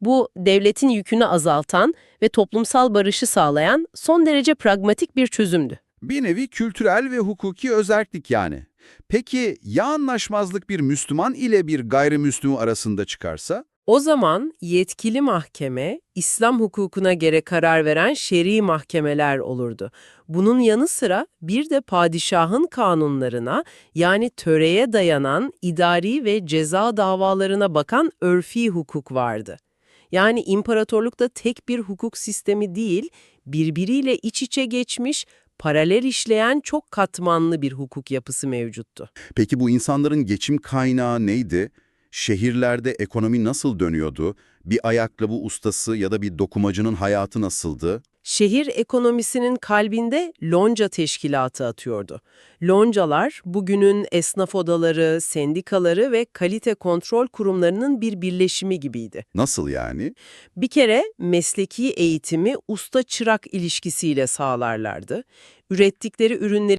Bu devletin yükünü azaltan ve toplumsal barışı sağlayan son derece pragmatik bir çözümdü. Bir nevi kültürel ve hukuki özellik yani. Peki ya anlaşmazlık bir Müslüman ile bir gayrimüslim arasında çıkarsa? O zaman yetkili mahkeme, İslam hukukuna göre karar veren şer'i mahkemeler olurdu. Bunun yanı sıra bir de padişahın kanunlarına yani töreye dayanan idari ve ceza davalarına bakan örfi hukuk vardı. Yani imparatorlukta tek bir hukuk sistemi değil, birbiriyle iç içe geçmiş, paralel işleyen çok katmanlı bir hukuk yapısı mevcuttu. Peki bu insanların geçim kaynağı neydi? Şehirlerde ekonomi nasıl dönüyordu? Bir ayakkabı ustası ya da bir dokumacının hayatı nasıldı? Şehir ekonomisinin kalbinde lonca teşkilatı atıyordu. Loncalar, bugünün esnaf odaları, sendikaları ve kalite kontrol kurumlarının bir birleşimi gibiydi. Nasıl yani? Bir kere mesleki eğitimi usta-çırak ilişkisiyle sağlarlardı. Ürettikleri ürünleri